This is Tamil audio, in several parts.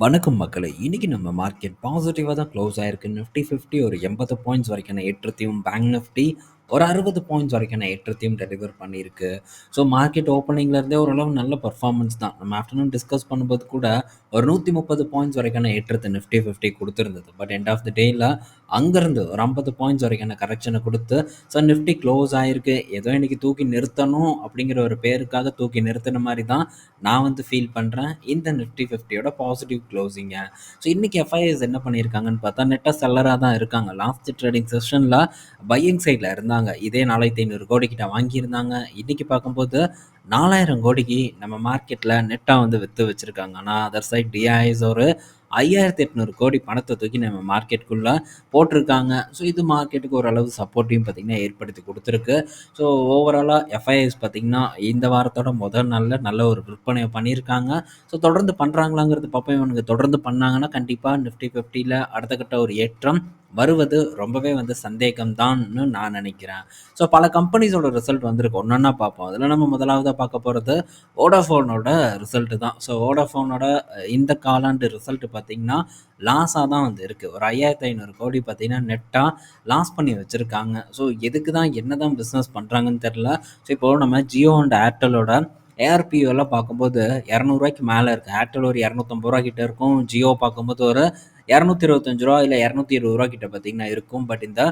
வணக்கம் மக்களை இன்றைக்கி நம்ம மார்க்கெட் பாசிட்டிவாக தான் க்ளோஸ் ஆயிருக்கு. நிஃப்டி 50 ஒரு 80 பாயிண்ட்ஸ் வரைக்கான ஏற்றத்தையும், பேங்க் நிஃப்டி ஒரு 60 பாயிண்ட்ஸ் வரைக்கான ஏற்றத்தையும் டெலிவர் பண்ணியிருக்கு. ஸோ மார்க்கெட் ஓப்பனிங்ல இருந்தே ஓரளவு நல்ல பர்ஃபார்மன்ஸ் தான். நம்ம ஆஃப்டர்நூன் டிஸ்கஸ் பண்ணும்போது கூட ஒரு 130 பாயிண்ட்ஸ் வரைக்கான ஏற்றத்தை நிஃப்டி ஃபிஃப்டி கொடுத்துருந்தது பட் எண்ட் ஆஃப் த டேல அங்கேருந்து ஒரு 50 பாயிண்ட்ஸ் வரைக்கான கரெக்ஷனை கொடுத்து ஸோ நிஃப்டி க்ளோஸ் ஆயிருக்கு. ஏதோ இன்னைக்கு தூக்கி நிறுத்தணும் அப்படிங்கிற ஒரு பேருக்காக தூக்கி நிறுத்துன மாதிரி தான் நான் வந்து ஃபீல் பண்றேன். இந்த நிஃப்டி 50யோட பாசிட்டிவ் க்ளோசிங்க. ஸோ இன்னைக்கு எஃப்ஐஎஸ் என்ன பண்ணியிருக்காங்கன்னு பார்த்தா, நெட்டா செல்லரா தான் இருக்காங்க. லாஸ்ட் ட்ரேடிங் செஷன்ல பையிங் சைடில் இருந்தால் இருந்தாங்க. இதே நாலாயிரத்தி ஐநூறு கோடிக்கிட்ட வாங்கியிருந்தாங்க. இன்னைக்கு பார்க்கும்போது 4000 கோடிக்கு நம்ம மார்க்கெட்டில் நெட்டாக வந்து விற்று வச்சிருக்காங்க. ஆனால் அதர் சைட் டிஐஎஸ் ஒரு 5800 கோடி பணத்தை தூக்கி நம்ம மார்க்கெட்டுக்குள்ளே போட்டிருக்காங்க. ஸோ இது மார்க்கெட்டுக்கு ஓரளவு சப்போர்ட்டையும் பார்த்தீங்கன்னா ஏற்படுத்தி கொடுத்துருக்கு ஸோ ஓவராலாக எஃப்ஐஎஸ் பார்த்திங்கன்னா இந்த வாரத்தோட முதல் நாளில் நல்ல ஒரு விற்பனையை பண்ணியிருக்காங்க. ஸோ தொடர்ந்து பண்ணுறாங்களாங்கிறது பார்ப்போம். இவனுக்கு தொடர்ந்து பண்ணாங்கன்னா, கண்டிப்பாக நிஃப்டி 50ல அடுத்த கட்ட ஒரு ஏற்றம் வருவது ரொம்பவே வந்து சந்தேகம் தான்னு நான் நினைக்கிறேன். ஸோ பல கம்பெனிஸோட ரிசல்ட் வந்திருக்கு. ஒண்ணொண்ணா பார்ப்போம். அதில் நம்ம முதலாவதாக பார்க்க போகிறது வோடாஃபோனோட ரிசல்ட்டு தான். ஸோ வோடாஃபோனோட இந்த காலாண்டு ரிசல்ட் பார்த்தீங்கன்னா, லாஸாக தான் வந்து இருக்குது ஒரு 5500 கோடி பார்த்தீங்கன்னா, நெட்டாக லாஸ் பண்ணி வச்சுருக்காங்க ஸோ எதுக்கு தான் என்ன தான் பிஸ்னஸ் பண்ணுறாங்கன்னு தெரில ஸோ இப்போ நம்ம ஜியோ அண்ட் ஏர்டெல்லோட ஏஆர்பிஓலாம் பார்க்கும்போது இரநூறுவாய்க்கு மேலே இருக்குது ஏர்டெல் ஒரு இரநூத்தம்பது ரூபா கிட்டே இருக்கும். ஜியோ பார்க்கும்போது ஒரு இரநூத்தி இருபத்தஞ்சு ரூபா இல்லை இரநூத்தி இருபது ரூபா கிட்ட பார்த்தீங்கன்னா இருக்கும். பட் இந்த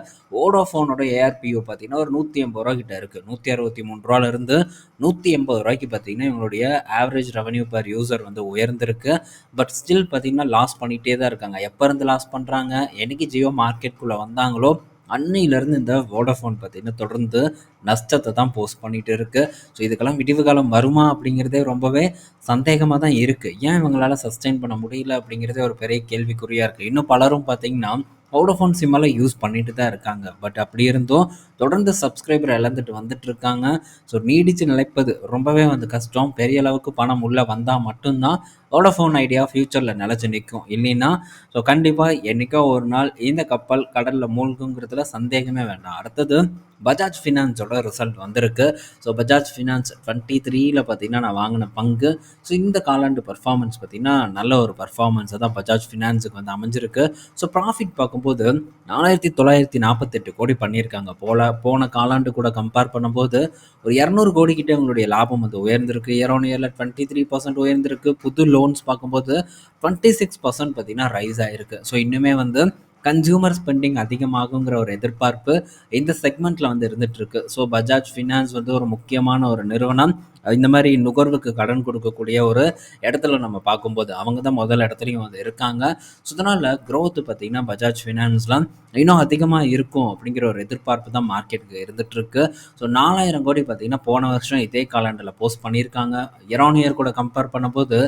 ஓடோஃபோனோட ஏஆர்பிஓ பார்த்தீங்கன்னா, ஒரு நூற்றி எண்பது ரூபா கிட்ட இருக்கு. மூணு 163 இருந்து ரூ. 180க்கு பார்த்தீங்கன்னா, இவங்களுடைய ஆவரேஜ் ரெவன்யூ பர் யூசர் வந்து உயர்ந்திருக்கு. பட் ஸ்டில் பார்த்தீங்கன்னா, லாஸ் பண்ணிகிட்டே தான் இருக்காங்க. எப்போ இருந்து லாஸ் பண்ணுறாங்க என்னைக்கு ஜியோ மார்க்கெட்குள்ளே வந்தாங்களோ, அன்னையிலேருந்து இந்த வோடாஃபோன் பார்த்தீங்கன்னா, தொடர்ந்து நஷ்டத்தை தான் போஸ்ட் பண்ணிட்டு இருக்கு. ஸோ இதுக்கெல்லாம் விடிவு காலம் வருமா? அப்படிங்கிறதே ரொம்பவே சந்தேகமாக தான் இருக்கு. ஏன் இவங்களால சஸ்டெயின் பண்ண முடியல? அப்படிங்கிறதே ஒரு பெரிய கேள்விக்குறியா இருக்கு. இன்னும் பலரும் பார்த்திங்கன்னா வோடஃபோன் சிம்மெல்லாம் யூஸ் பண்ணிட்டு தான் இருக்காங்க. பட் அப்படி இருந்தும் தொடர்ந்து சப்ஸ்கிரைபர் இழந்துட்டு வந்துட்டு இருக்காங்க. ஸோ நீடிச்சு நிலைப்பது ரொம்பவே வந்து கஷ்டம். பெரிய அளவுக்கு பணம் உள்ளே வந்தால் மட்டும்தான் வோடஃபோன் ஐடியா ஃப்யூச்சரில் நிலச்சி நிற்கும் இல்லைன்னா, ஸோ கண்டிப்பாக என்னைக்கோ ஒரு நாள் இந்த கப்பல் கடலில் மூழ்குங்கிறதுல சந்தேகமே வேண்டாம். அடுத்தது பஜாஜ் ஃபினான்ஸோட ரிசல்ட் வந்திருக்கு. ஸோ பஜாஜ் ஃபினான்ஸ் 23ல பார்த்தீங்கன்னா, நான் வாங்கின பங்கு. ஸோ இந்த காலாண்டு பர்ஃபார்மன்ஸ் பார்த்தீங்கன்னா, நல்ல ஒரு பர்ஃபார்மன்ஸை தான் பஜாஜ் ஃபினான்ஸுக்கு வந்து அமைஞ்சிருக்கு. ஸோ ப்ராஃபிட் பார்க்கும்போது நாலாயிரத்தி தொள்ளாயிரத்தி நாற்பத்தெட்டு கோடி பண்ணியிருக்காங்க. போல போன காலாண்டு கூட கம்பேர் பண்ணும்போது ஒரு 200 கோடி கிட்டே அவங்களுடைய லாபம் வந்து உயர்ந்திருக்கு. இயர் ஆன் இயர்ல 23% உயர்ந்திருக்கு. புது லோன்ஸ் பார்க்கும்போது 26% பார்த்தீங்கன்னா, ரைஸ் ஆகிருக்கு ஸோ இன்னுமே வந்து கன்சியூமர் ஸ்பெண்டிங் அதிகமாகுங்கிற ஒரு எதிர்பார்ப்பு இந்த செக்மெண்ட்ல வந்து இருந்துட்டு இருக்கு. ஸோ பஜாஜ் ஃபினான்ஸ் வந்து ஒரு முக்கியமான ஒரு நிறுவனம். இந்த மாதிரி நுகர்வுக்கு கடன் கொடுக்கக்கூடிய ஒரு இடத்துல நம்ம பார்க்கும்போது, அவங்க தான் முதல் இடத்துலையும் வந்து இருக்காங்க. ஸோ இதனால குரோத் பார்த்தீங்கன்னா, பஜாஜ் ஃபினான்ஸ்லாம் இன்னும் அதிகமாக இருக்கும் அப்படிங்கிற ஒரு எதிர்பார்ப்பு தான் மார்க்கெட்டுக்கு இருந்துட்டு இருக்கு. ஸோ 4000 கோடி பார்த்தீங்கன்னா, போன வருஷம் இதே காலாண்டில் போஸ்ட் பண்ணியிருக்காங்க. இயர் ஆன் இயர் கூட கம்பேர் பண்ணும்போது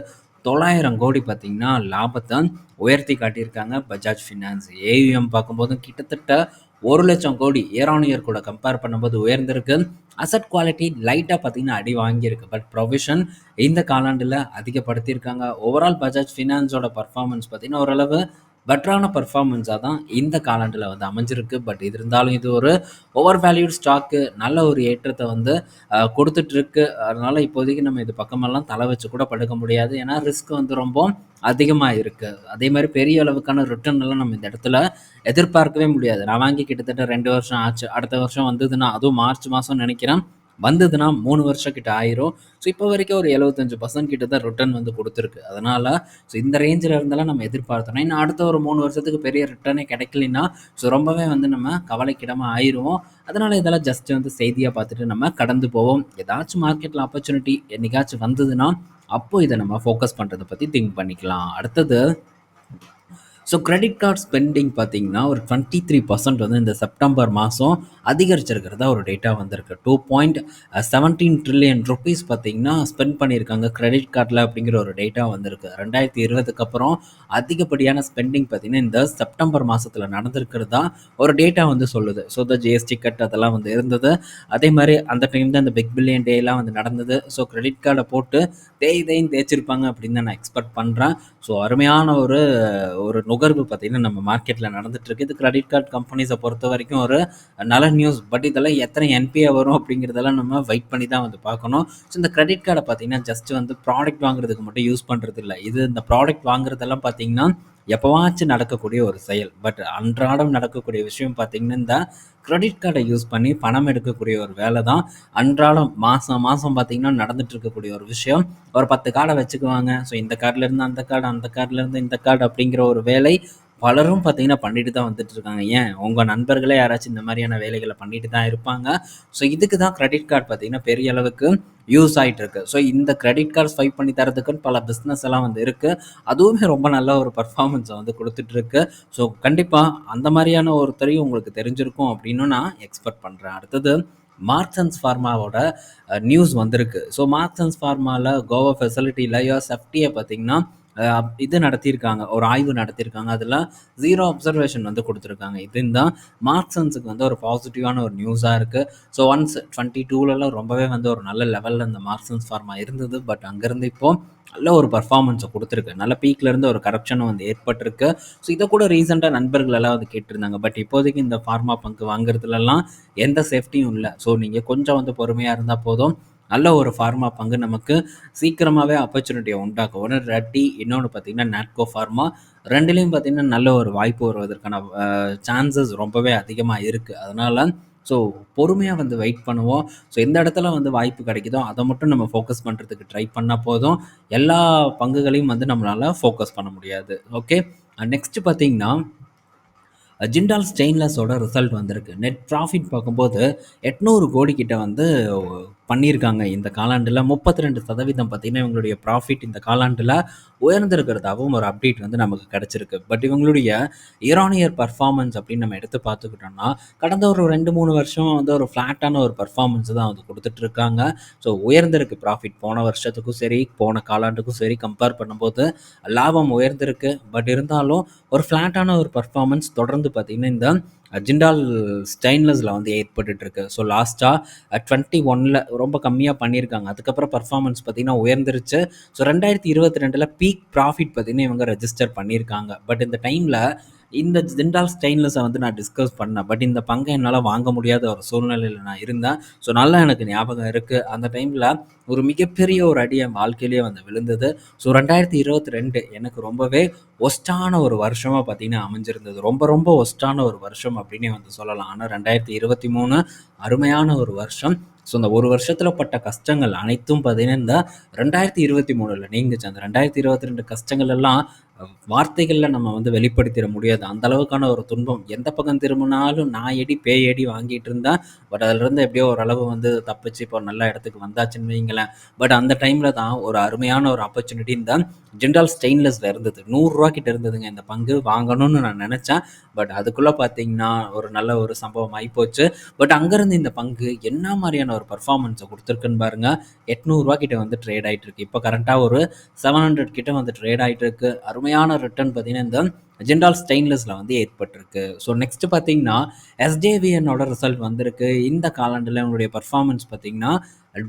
900 கோடி பார்த்தீங்கன்னா, லாபத்தை உயர்த்தி காட்டியிருக்காங்க பஜாஜ் ஃபினான்ஸ். ஏயுஎம் பார்க்கும்போது கிட்டத்தட்ட ஒரு லட்சம் கோடி இயர் ஆன் இயர் கூட கம்பேர் பண்ணும்போது உயர்ந்திருக்கு. அசெட் குவாலிட்டி லைட்டாக பார்த்தீங்கன்னா, அடி வாங்கியிருக்கு. பட் ப்ரொவிஷன் இந்த காலாண்டில் அதிகப்படுத்தியிருக்காங்க. ஓவரால் பஜாஜ் ஃபினான்ஸோட பர்ஃபார்மன்ஸ் பார்த்தீங்கன்னா, ஓரளவு பெட்டரான பர்ஃபார்மன்ஸாக தான் இந்த காலாண்டில் வந்து அமைஞ்சிருக்கு. பட் இது இருந்தாலும் இது ஒரு ஓவர் வேல்யூட் ஸ்டாக்கு. நல்ல ஒரு ஏற்றத்தை வந்து கொடுத்துட்ருக்கு அதனால் இப்போதைக்கு நம்ம இது பக்கமெல்லாம் தலை வச்சு கூட படுக்க முடியாது. ஏன்னா ரிஸ்க் வந்து ரொம்ப அதிகமாக இருக்குது அதே மாதிரி பெரிய அளவுக்கான ரிட்டர்ன் எல்லாம் நம்ம இந்த இடத்துல எதிர்பார்க்கவே முடியாது. நான் வாங்கி கிட்டத்தட்ட ரெண்டு வருஷம் ஆச்சு. அடுத்த வருஷம் வந்ததுன்னா, அதுவும் மார்ச் மாதம் நினைக்கிறேன். வந்ததுன்னா மூணு வருஷம் கிட்ட ஆயிரும். ஸோ இப்போ வரைக்கும் ஒரு 75% கிட்ட தான் ரிட்டர்ன் வந்து கொடுத்துருக்கு அதனால ஸோ இந்த ரேஞ்சில் இருந்தாலும் நம்ம எதிர்பார்த்தோம்னா, இன்னும் அடுத்த ஒரு மூணு வருஷத்துக்கு பெரிய ரிட்டர்னே கிடைக்கலனா ஸோ ரொம்பவே வந்து நம்ம கவலைக்கிடமாக ஆயிருவோம். அதனால இதெல்லாம் ஜஸ்ட் வந்து செய்தியாக பார்த்துட்டு நம்ம கடந்து போவோம். ஏதாச்சும் மார்க்கெட்டில் ஆப்பர்ச்சுனிட்டி என்னைக்காச்சும் வந்ததுன்னா, அப்போ இதை நம்ம ஃபோக்கஸ் பண்ணுறதை பற்றி திங்க் பண்ணிக்கலாம். அடுத்தது ஸோ கிரெடிட் கார்ட் ஸ்பெண்டிங் பார்த்தீங்கன்னா, ஒரு 23% வந்து இந்த செப்டம்பர் மாதம் அதிகரிச்சிருக்கிறதா ஒரு டேட்டா வந்திருக்கு. 2.17 ட்ரில்லியன் ருபீஸ் பார்த்தீங்கன்னா, ஸ்பெண்ட் பண்ணியிருக்காங்க கிரெடிட் கார்டில் அப்படிங்கிற ஒரு டேட்டா வந்திருக்கு. 2020க்கு அப்புறம் அதிகப்படியான ஸ்பெண்டிங் பார்த்தீங்கன்னா, இந்த செப்டம்பர் மாதத்தில் நடந்திருக்கிறதா ஒரு டேட்டா வந்து சொல்லுது. ஸோ இந்த ஜிஎஸ்டி கட் அதெல்லாம் வந்து இருந்தது. அதே மாதிரி அந்த டைம் தான் இந்த பிக் பில்லியன் டேலாம் வந்து நடந்தது. ஸோ கிரெடிட் கார்டை போட்டு தேய் தேய்ன்னு தேய்ச்சிருப்பாங்க அப்படின்னு தான் நான் எக்ஸ்பெக்ட் பண்ணுறேன் ஸோ அருமையான ஒரு ஒரு நுகர்வு பார்த்தீங்கன்னா நம்ம மார்க்கெட்டில் நடந்துட்டுருக்கு. இது கிரெடிட் கார்டு கம்பெனிஸை பொறுத்த வரைக்கும் ஒரு நல்ல நியூஸ் பட் இதெல்லாம் எத்தனை என்பிஏ வரும் அப்படிங்கிறதெல்லாம் நம்ம வெயிட் பண்ணி தான் வந்து பார்க்கணும். ஸோ இந்த கிரெடிட் கார்டை பார்த்தீங்கன்னா ஜஸ்ட் வந்து ப்ராடக்ட் வாங்குறதுக்கு மட்டும் யூஸ் பண்ணுறது இல்லை இது இந்த ப்ராடக்ட் வாங்குறதெல்லாம் பார்த்தீங்கன்னா எப்போவாச்சும் நடக்கக்கூடிய ஒரு செயல். பட் அன்றாடம் நடக்கக்கூடிய விஷயம் பார்த்தீங்கன்னா இந்த கிரெடிட் கார்டை யூஸ் பண்ணி பணம் எடுக்கக்கூடிய ஒரு வேலை தான். அன்றாடம் மாதம் மாதம் பார்த்தீங்கன்னா நடந்துட்டு இருக்கக்கூடிய ஒரு விஷயம். ஒரு பத்து கார்டை வச்சுக்குவாங்க. ஸோ இந்த கார்டுலேருந்து அந்த கார்டு அந்த கார்டிலேருந்து இந்த கார்டு அப்படிங்கிற ஒரு வேலை பலரும் பார்த்தீங்கன்னா பண்ணிட்டு தான் வந்துட்டு இருக்காங்க ஏன்? உங்கள் நண்பர்களே யாராச்சும் இந்த மாதிரியான வேலைகளை பண்ணிட்டு தான் இருப்பாங்க. ஸோ இதுக்கு தான் கிரெடிட் கார்டு பார்த்தீங்கன்னா பெரிய அளவுக்கு யூஸ் ஆகிட்டு இருக்கு ஸோ இந்த கிரெடிட் கார்டு ஸ்வைப் பண்ணி தரதுக்குன்னு பல பிஸ்னஸ் எல்லாம் வந்து இருக்குது அதுவுமே ரொம்ப நல்ல ஒரு பர்ஃபார்மன்ஸை வந்து கொடுத்துட்ருக்கு ஸோ கண்டிப்பாக அந்த மாதிரியான ஒருத்தரையும் உங்களுக்கு தெரிஞ்சிருக்கும் அப்படின்னு நான் எக்ஸ்பெக்ட் பண்ணுறேன் அடுத்தது மார்க்சன்ஸ் ஃபார்மாவோட நியூஸ் வந்திருக்கு. ஸோ மார்க்சன்ஸ் ஃபார்மாவில் கோவா ஃபெசிலிட்டியில் யோஸ் எஃப்டியை பார்த்தீங்கன்னா இது நடத்தியிருக்காங்க ஒரு ஆய்வு நடத்தியிருக்காங்க. அதில் ஜீரோ அப்சர்வேஷன் வந்து கொடுத்துருக்காங்க. இதுதான் மார்க்சன்ஸுக்கு வந்து ஒரு பாசிட்டிவான ஒரு நியூஸாக இருக்குது ஸோ ஒன்ஸ் டுவெண்ட்டி டூலலாம் ரொம்பவே வந்து ஒரு நல்ல லெவலில் இந்த மார்க்சன்ஸ் ஃபார்மா இருந்தது. பட் அங்கேருந்து இப்போது நல்ல ஒரு பர்ஃபார்மன்ஸை கொடுத்துருக்கு. நல்ல பீக்லேருந்து ஒரு கரப்ஷனும் வந்து ஏற்பட்டிருக்கு. ஸோ இதை கூட ரீசெண்டாக நண்பர்களெல்லாம் வந்து கேட்டிருந்தாங்க. பட் இப்போதைக்கு இந்த ஃபார்மா பங்கு வாங்குறதுலலாம் எந்த சேஃப்டியும் இல்லை. ஸோ நீங்கள் கொஞ்சம் வந்து பொறுமையாக இருந்தால் போதும். நல்ல ஒரு ஃபார்மா பங்கு நமக்கு சீக்கிரமாகவே ஆப்பர்ச்சுனிட்டியை உண்டாக்கும் ஒன்று ரெட்டி இன்னொன்று பார்த்தீங்கன்னா நாட்கோ ஃபார்மா ரெண்டுலேயும் பார்த்தீங்கன்னா நல்ல ஒரு வாய்ப்பு வருவதற்கான சான்சஸ் ரொம்பவே அதிகமாக இருக்குது அதனால் ஸோ பொறுமையாக வந்து வெயிட் பண்ணுவோம். ஸோ எந்த இடத்துல வந்து வாய்ப்பு கிடைக்குதோ அதை மட்டும் நம்ம ஃபோக்கஸ் பண்ணுறதுக்கு ட்ரை பண்ணால் போதும். எல்லா பங்குகளையும் வந்து நம்மளால் ஃபோக்கஸ் பண்ண முடியாது. ஓகே நெக்ஸ்ட்டு பார்த்தீங்கன்னா ஜிண்டால் ஸ்டெயின்லெஸோட ரிசல்ட் வந்திருக்கு. நெட் ப்ராஃபிட் பார்க்கும்போது எட்நூறு கோடி கிட்ட வந்து பண்ணியிருக்காங்க. இந்த காலாண்டில் முப்பத்தி ரெண்டு சதவீதம் பார்த்தீங்கன்னா இவங்களுடைய ப்ராஃபிட் இந்த காலாண்டில் உயர்ந்திருக்கிறதாகவும் ஒரு அப்டேட் வந்து நமக்கு கிடச்சிருக்கு. பட் இவங்களுடைய இயர் பர்ஃபார்மன்ஸ் அப்படின்னு நம்ம எடுத்து பார்த்துக்கிட்டோம்னா கடந்த ஒரு ரெண்டு மூணு வருஷம் வந்து ஒரு ஃப்ளாட்டான ஒரு பர்ஃபார்மன்ஸ் தான் வந்து கொடுத்துட்ருக்காங்க ஸோ உயர்ந்திருக்கு ப்ராஃபிட் போன வருஷத்துக்கும் சரி போன காலாண்டுக்கும் சரி கம்பேர் பண்ணும்போது லாபம் உயர்ந்திருக்கு. பட் இருந்தாலும் ஒரு ஃப்ளாட்டான ஒரு பர்ஃபார்மன்ஸ் தொடர்ந்து பார்த்திங்கன்னா இந்த ஜிண்டால் ஸ்டெயின்லெஸில் வந்து ஏற்பட்டுட்டு இருக்கு ஸோ லாஸ்ட்டாக டுவெண்ட்டி ஒனில் ரொம்ப கம்மியாக பண்ணியிருக்காங்க அதுக்கப்புறம் பர்ஃபார்மன்ஸ் பார்த்திங்கன்னா உயர்ந்துருச்சு. ஸோ ரெண்டாயிரத்தி இருபத்தி ரெண்டில் பீக் ப்ராஃபிட் பார்த்திங்கன்னா இவங்க ரெஜிஸ்டர் பண்ணியிருக்காங்க பட் இந்த டைமில் இந்த ஜிண்டால் ஸ்டெயின்லெஸ்ஸை வந்து நான் டிஸ்கஸ் பண்ணேன். பட் இந்த பங்கை என்னால் வாங்க முடியாத ஒரு சூழ்நிலையில் நான் இருந்தேன். ஸோ நல்லா எனக்கு ஞாபகம் இருக்குது அந்த டைமில் ஒரு மிகப்பெரிய ஒரு அடி என் வாழ்க்கையிலேயே வந்து விழுந்தது. ஸோ ரெண்டாயிரத்தி இருபத்தி ரெண்டு எனக்கு ரொம்பவே ஒஸ்டான ஒரு வருஷமாக பார்த்தீங்கன்னா அமைஞ்சிருந்தது. ரொம்ப ரொம்ப ஒஸ்டான ஒரு வருஷம் அப்படின்னே வந்து சொல்லலாம். ஆனால் ரெண்டாயிரத்தி இருபத்தி மூணு அருமையான ஒரு வருஷம். ஸோ இந்த ஒரு வருஷத்தில் பட்ட கஷ்டங்கள் அனைத்தும் பார்த்தீங்கன்னா இந்த ரெண்டாயிரத்தி இருபத்தி மூணில் நீங்குச்சு அந்த ரெண்டாயிரத்தி இருபத்தி ரெண்டு கஷ்டங்கள் எல்லாம் வார்த்தைகளில் நம்ம வந்து வெளிப்படுத்திட முடியாது. அந்த அளவுக்கான ஒரு துன்பம். எந்த பக்கம் திரும்பினாலும் நான் எடி பேய் எடி வாங்கிட்டு இருந்தேன் பட் அதிலிருந்து எப்படியோ ஓரளவு வந்து தப்பிச்சு இப்போ நல்ல இடத்துக்கு வந்தாச்சுன்னு வைங்களேன். பட் அந்த டைமில் தான் ஒரு அருமையான ஒரு ஆப்பர்ச்சுனிட்டி தான் ஜென்ரல் ஸ்டெயின்லெஸ்ல இருந்தது. நூறுரூவா கிட்ட இருந்ததுங்க இந்த பங்கு. வாங்கணும்னு நான் நினச்சேன். பட் அதுக்குள்ளே பார்த்தீங்கன்னா ஒரு நல்ல ஒரு சம்பவம் ஆகிப்போச்சு பட் அங்கேருந்து இந்த பங்கு என்ன மாதிரியான ஒரு பர்ஃபார்மன்ஸை கொடுத்துருக்குன்னு பாருங்க. எட்நூறுரூவா கிட்ட வந்து ட்ரேட் ஆகிட்டு இருக்கு. இப்போ கரண்ட்டாக ஒரு செவன் ஹண்ட்ரட் கிட்ட வந்து ட்ரேட் ஆகிட்டு இருக்கு. அருமை அருமையான ரிட்டர்ன் பார்த்தீங்கன்னா இந்த ஜென்டால் ஸ்டெயின்லெஸில் வந்து ஏற்பட்டிருக்கு. ஸோ நெக்ஸ்ட் பார்த்தீங்கன்னா எஸ்டேவியனோட ரிசல்ட் வந்திருக்கு. இந்த காலாண்டில் உங்களுடைய பர்ஃபார்மன்ஸ் பார்த்தீங்கன்னா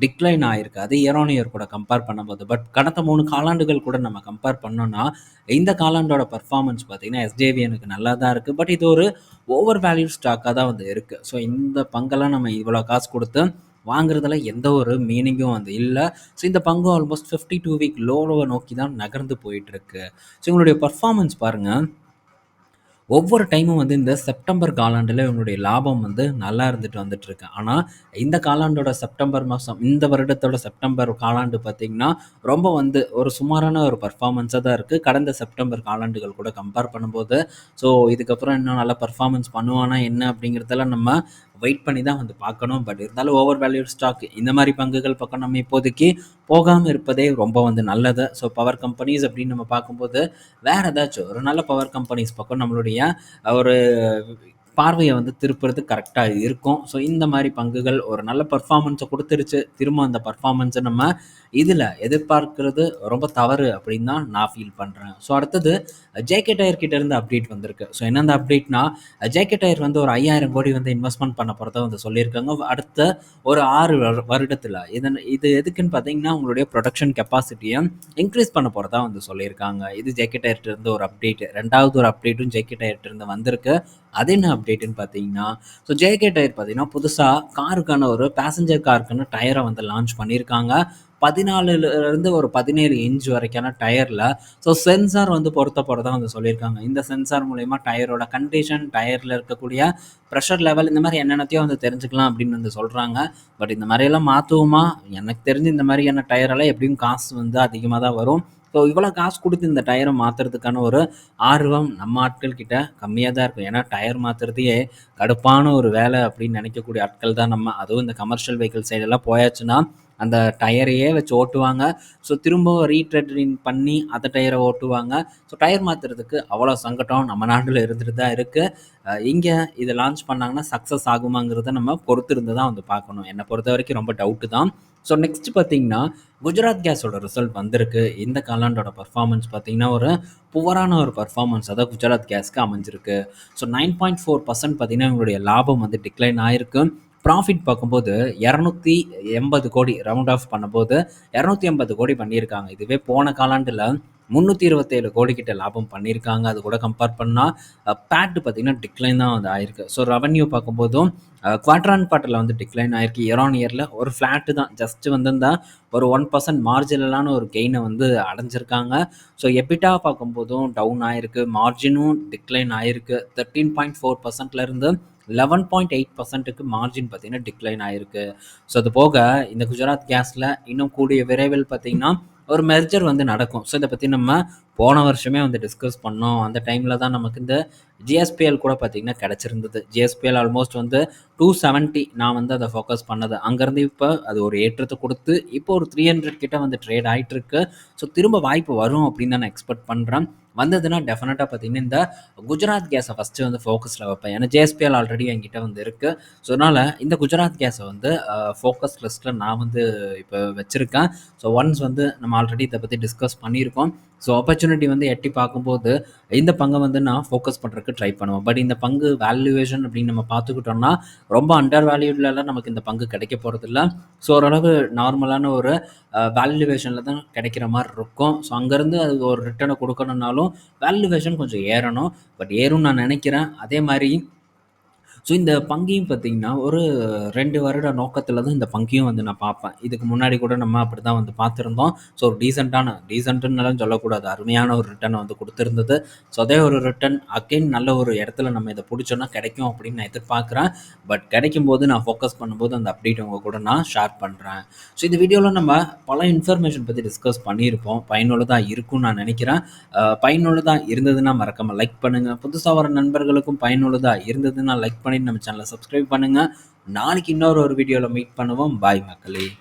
டிக்ளைன் ஆயிருக்கு அது இயர் ஆன் இயர் கூட கம்பேர் பண்ணும்போது. பட் கடந்த மூணு காலாண்டுகள் கூட நம்ம கம்பேர் பண்ணோம்னா இந்த காலாண்டோட பர்ஃபார்மன்ஸ் பார்த்தீங்கன்னா எஸ்டேவிஎனுக்கு நல்லா தான் இருக்குது பட் இது ஒரு ஓவர் வேல்யூ ஸ்டாக்காக தான் வந்து இருக்குது ஸோ இந்த பங்கெல்லாம் நம்ம இவ்வளோ காசு கொடுத்து வாங்குறதுல எந்த ஒரு மீனிங்கும் வந்து இல்லை. ஸோ இந்த பங்கு ஆல்மோஸ்ட் ஃபிஃப்டி டூ வீக் லோவை நோக்கி தான் நகர்ந்து போயிட்டுருக்கு. ஸோ உங்களுடைய பர்ஃபார்மன்ஸ் பாருங்கள் ஒவ்வொரு டைமும் வந்து இந்த செப்டம்பர் காலாண்டில் இவங்களுடைய லாபம் வந்து நல்லா இருந்துட்டு வந்துட்டு இருக்கு ஆனால் இந்த காலாண்டோட செப்டம்பர் மாதம் இந்த வருடத்தோட செப்டம்பர் காலாண்டு பார்த்திங்கன்னா ரொம்ப வந்து ஒரு சுமாரான ஒரு பர்ஃபார்மன்ஸாக தான் இருக்குது கடந்த செப்டம்பர் காலாண்டுகள் கூட கம்பேர் பண்ணும்போது. ஸோ இதுக்கப்புறம் இன்னும் நல்லா பர்ஃபார்மன்ஸ் பண்ணுவானா என்ன அப்படிங்கிறதெல்லாம் நம்ம வெயிட் பண்ணி தான் வந்து பார்க்கணும். பட் இருந்தாலும் ஓவர் வேல்யூட் ஸ்டாக் இந்த மாதிரி பங்குகள் பக்கம் நம்ம இப்போதைக்கு போகாமல் இருப்பதே ரொம்ப வந்து நல்லது. ஸோ பவர் கம்பெனிஸ் அப்படின்னு நம்ம பார்க்கும்போது வேறு ஏதாச்சும் ஒரு நல்ல பவர் கம்பெனிஸ் பக்கம் நம்மளுடைய ஒரு பார்வையை வந்து திருப்புறது கரெக்டாக இருக்கும். ஸோ இந்த மாதிரி பங்குகள் ஒரு நல்ல பர்ஃபார்மன்ஸை கொடுத்துருச்சு. திரும்ப அந்த பர்ஃபார்மன்ஸை நம்ம இதில் எதிர்பார்க்கிறது ரொம்ப தவறு அப்படின்னு தான் நான் ஃபீல் பண்ணுறேன் ஸோ அடுத்தது ஜேகே டயர் கிட்ட இருந்து அப்டேட் வந்திருக்கு. ஸோ என்ன அந்த அப்டேட்னா ஜேகே டயர் வந்து ஒரு ஐயாயிரம் கோடி வந்து இன்வெஸ்ட்மெண்ட் பண்ண போகிறத வந்து சொல்லியிருக்காங்க. அடுத்த ஒரு ஆறு வரு- வருடத்துல இதன் இது எதுக்குன்னு பார்த்தீங்கன்னா உங்களுடைய ப்ரொடக்ஷன் கெப்பாசிட்டியை இன்க்ரீஸ் பண்ண போகிறதா வந்து சொல்லியிருக்காங்க. இது ஜேகே டயர்கிட்ட இருந்து ஒரு அப்டேட் ரெண்டாவது ஒரு அப்டேட்டும் ஜேகே டயர்ட்ட இருந்து வந்திருக்கு. அது என்ன அப்டேட்டுன்னு பார்த்தீங்கன்னா ஸோ ஜேகே டயர் பார்த்தீங்கன்னா புதுசாக காருக்கான ஒரு பேசஞ்சர் காருக்கான டயரை வந்து லான்ச் பண்ணியிருக்காங்க. பதினாலுலேருந்து ஒரு பதினேழு இன்ச் வரைக்கான டயரில் ஸோ சென்சார் வந்து பொருத்த போகிறதா வந்து சொல்லியிருக்காங்க. இந்த சென்சார் மூலயமா டயரோட கண்டிஷன் டயரில் இருக்கக்கூடிய ப்ரெஷர் லெவல் இந்த மாதிரி என்னென்னத்தையும் வந்து தெரிஞ்சுக்கலாம் அப்படின்னு வந்து சொல்கிறாங்க பட் இந்த மாதிரியெல்லாம் மாற்றுவோமா எனக்கு தெரிஞ்சு இந்த மாதிரியான டயரெல்லாம் எப்படியும் காசு வந்து அதிகமாக தான் வரும். ஸோ இவ்வளோ காசு கொடுத்து இந்த டயரை மாற்றுறதுக்கான ஒரு ஆர்வம் நம்ம ஆட்கள் கிட்ட கம்மியாக தான் இருக்கும். ஏன்னா டயர் மாற்றுறதையே கடுப்பான ஒரு வேலை அப்படின்னு நினைக்கக்கூடிய ஆட்கள் தான் நம்ம. அதுவும் இந்த கமர்ஷியல் வெஹிக்கிள் சைடெல்லாம் போயாச்சுன்னா அந்த டயரையே வச்சு ஓட்டுவாங்க. ஸோ திரும்ப ரீட்ரெட்ரிங் பண்ணி அந்த டயரை ஓட்டுவாங்க. ஸோ டயர் மாற்றுறதுக்கு அவ்வளோ சங்கடம் நம்ம நாட்டில் இருந்துட்டு தான் இருக்குது இங்கே இதை லான்ச் பண்ணாங்கன்னா சக்ஸஸ் ஆகுமாங்கிறத நம்ம பொறுத்திருந்து தான் வந்து பார்க்கணும். என்னை பொறுத்த வரைக்கும் ரொம்ப டவுட்டு தான். ஸோ நெக்ஸ்ட் பார்த்தீங்கன்னா குஜராத் கேஸோட ரிசல்ட் வந்திருக்கு. இந்த காலாண்டோட பர்ஃபார்மன்ஸ் பார்த்தீங்கன்னா ஒரு புவரான ஒரு பர்ஃபார்மன்ஸ் அதான் குஜராத் கேஸ்க்கு அமைஞ்சிருக்கு. So nine point four percent பார்த்தீங்கன்னா இவங்களுடைய லாபம் வந்து டிக்ளைன் ஆயிருக்கு. ப்ராஃபிட் பார்க்கும்போது இரநூத்தி எண்பது கோடி ரவுண்ட் ஆஃப் பண்ணும்போது இரநூத்தி எண்பது கோடி பண்ணியிருக்காங்க. இதுவே போன காலாண்டில் முந்நூற்றி இருபத்தேழு கோடிக்கிட்ட லாபம் பண்ணியிருக்காங்க. அது கூட கம்பேர் பண்ணால் பேட் பார்த்திங்கன்னா டிக்ளைன் தான் வந்து ஆயிருக்கு. ஸோ ரெவன்யூ பார்க்கும்போதும் குவாட்ரான் குவார்ட்டரில் வந்து டிக்ளைன் ஆயிருக்கு. இயர் ஆன் இயரில் ஒரு ஃப்ளாட்டு தான். ஜஸ்ட் வந்திருந்தா ஒரு ஒன் பர்சன்ட் மார்ஜினலான ஒரு கெயினை வந்து அடைஞ்சிருக்காங்க. ஸோ எபிட்டா பார்க்கும்போதும் டவுன் ஆயிருக்கு. மார்ஜினும் டிக்ளைன் ஆயிருக்கு. தேர்ட்டீன் பாயிண்ட் ஃபோர் பர்சன்ட்லேருந்து லெவன் பாயிண்ட் எயிட் பர்சன்ட்டுக்கு மார்ஜின் பார்த்திங்கன்னா டிக்ளைன் ஆயிருக்கு. ஸோ அது போக இந்த குஜராத் கேஸில் இன்னும் கூடிய விரைவில் பார்த்தீங்கன்னா ஒரு மெர்ஜர் வந்து நடக்கும். ஸோ இதை பற்றி நம்ம போன வருஷமே வந்து டிஸ்கஸ் பண்ணோம். அந்த டைமில் தான் நமக்கு இந்த ஜிஎஸ்பிஎல் கூட பார்த்திங்கன்னா கிடச்சிருந்தது. ஜிஎஸ்பிஎல் ஆல்மோஸ்ட் வந்து டூ செவன்ட்டி நான் வந்து அதை ஃபோக்கஸ் பண்ணது. அங்கேருந்து இப்போ அது ஒரு ஏற்றத்தை கொடுத்து இப்போ ஒரு த்ரீ ஹண்ட்ரட் கிட்ட வந்து ட்ரேட் ஆகிட்டுருக்கு ஸோ திரும்ப வாய்ப்பு வரும் அப்படின்னு தான் நான் எக்ஸ்பெக்ட் பண்ணுறேன் வந்ததுன்னா டெஃபினட்டாக பார்த்தீங்கன்னா இந்த குஜராத் கேஸை ஃபஸ்ட்டு வந்து ஃபோக்கஸில் வைப்பேன். ஏன்னா ஜேஎஸ்பிஎல் ஆல்ரெடி என்கிட்ட வந்து இருக்குது ஸோ அதனால் இந்த குஜராத் கேஸை வந்து ஃபோக்கஸ் லிஸ்ட்டில் நான் வந்து இப்போ வச்சுருக்கேன். ஸோ ஒன்ஸ் வந்து நம்ம ஆல்ரெடி இதை பற்றி டிஸ்கஸ் பண்ணியிருக்கோம். ஸோ ஆப்பர்ச்சுனிட்டி வந்து எட்டி பார்க்கும்போது இந்த பங்கை வந்து நான் ஃபோக்கஸ் பண்ணுறதுக்கு ட்ரை பண்ணுவேன். பட் இந்த பங்கு வேல்யூவேஷன் அப்படின்னு நம்ம பார்த்துக்கிட்டோம்னா ரொம்ப அண்டர் வேல்யூட்லலாம் நமக்கு இந்த பங்கு கிடைக்க போகிறதில்ல ஸோ ஓரளவு நார்மலான ஒரு வேல்யூவேஷனில் தான் கிடைக்கிற மாதிரி இருக்கும். ஸோ அங்கேருந்து அது ஒரு ரிட்டர்னை கொடுக்கணுன்னாலும் வேல்யூவேஷன் கொஞ்சம் ஏறணும். பட் ஏறும்னு நான் நினைக்கிறேன். அதே மாதிரி ஸோ இந்த பங்கையும் பார்த்தீங்கன்னா ஒரு ரெண்டு வருட நோக்கத்தில் தான் இந்த பங்கையும் வந்து நான் பார்ப்பேன். இதுக்கு முன்னாடி கூட நம்ம அப்படி தான் வந்து பார்த்துருந்தோம். ஸோ ஒரு டீசெண்டான டீசென்ட்டுன்னெல்லாம் சொல்லக்கூடாது. அருமையான ஒரு ரிட்டர்னை வந்து கொடுத்துருந்தது. ஸோ அதே ஒரு ரிட்டர்ன் அகைன் நல்ல ஒரு இடத்துல நம்ம இதை பிடிச்சோன்னா கிடைக்கும் அப்படின்னு நான் எதிர்பார்க்குறேன். பட் கிடைக்கும் போது நான் ஃபோக்கஸ் பண்ணும்போது அந்த அப்டேட் உங்கள் கூட நான் ஷேர் பண்ணுறேன் ஸோ இந்த வீடியோவில் நம்ம பல இன்ஃபர்மேஷன் பற்றி டிஸ்கஸ் பண்ணியிருப்போம். பயனுள்ளதாக இருக்கும்னு நான் நினைக்கிறேன். பயனுள்ளதாக இருந்ததுன்னா மறக்காமல் லைக் பண்ணுங்கள் புதுசாக வர நண்பர்களுக்கும் பயனுள்ளதாக இருந்ததுன்னா லைக் பண்ணி நம்ம சேனலை சப்ஸ்கிரைப் பண்ணுங்கள் நாளைக்கு இன்னொரு ஒரு வீடியோவில் மீட் பண்ணுவோம். பாய் மக்களே.